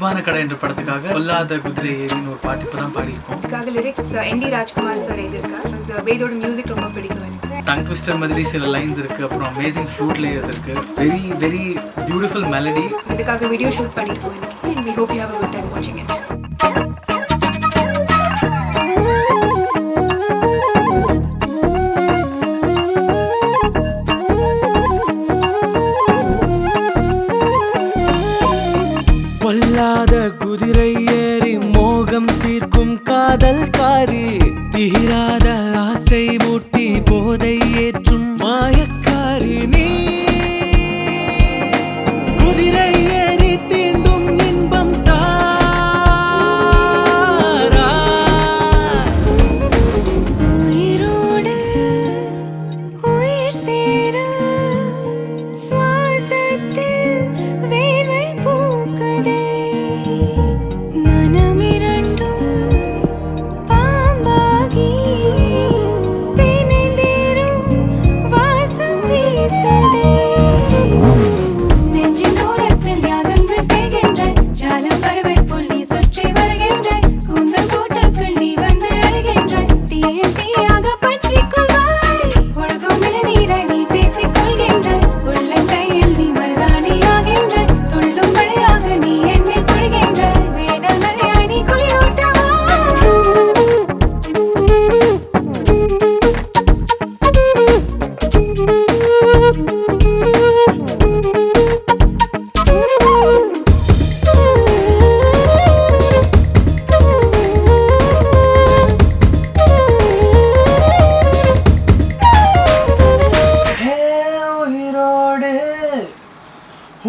மோசமான கடை என்ற படத்துக்காக கொல்லாத குதிரை ஏறின்னு ஒரு பாட்டு இப்பதான் பாடியிருக்கோம். இதுக்காக lyrics N T Rajkumar sir எழுதியிருக்கார். வேதோட மியூசிக் ரொம்ப பிடிக்கும் எனக்கு. டங் ட்விஸ்டர் மாதிரி சில லைன்ஸ் இருக்கு அப்புறம் அமேசிங் ஃப்ளூட் லேயர்ஸ் இருக்கு. வெரி வெரி பியூட்டிஃபுல் மெலடி இதுக்காக வீடியோ ஷூட் பண்ணியிருக்கோம் we hope you have a good time வாட்சிங் குதிரை ஏறி மோகம் தீர்க்கும் காதல் காரி. தீராத ஆசை மூட்டி போதை ஏற்று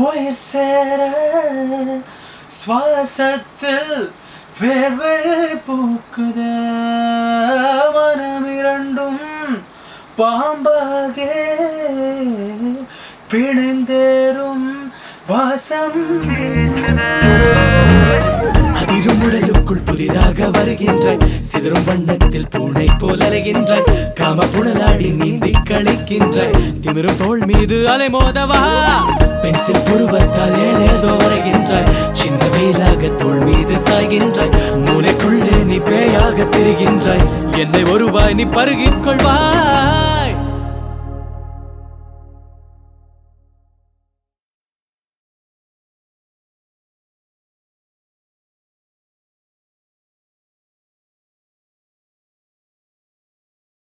உயிர் சேர சுவாசத்தில் வேர்வை பூக்குத. மனம் இரண்டும் பாம்பாக பிணைந்தேறும் வாசம். அதிரும் புதிராக புதிதாக வருகின்றாய். சிதறும் வண்ணத்தில் பூனை போல் அலைகின்றாய். காம புனலாடி நீந்தி கழிக்கின்றாய். திமிரும் தோள் மீது அலை மோதவா. பென்சில் புருவத்தால் ஏதேதோ வரைகின்றாய். சின்ன வெயிலாக தோள் மீது சாய்கின்றாய். மூளைக்குள்ளே நீ பேயாக திரிகின்றாய். என்னை ஒருவாய் நீ பருகிக் கொள்வாய்.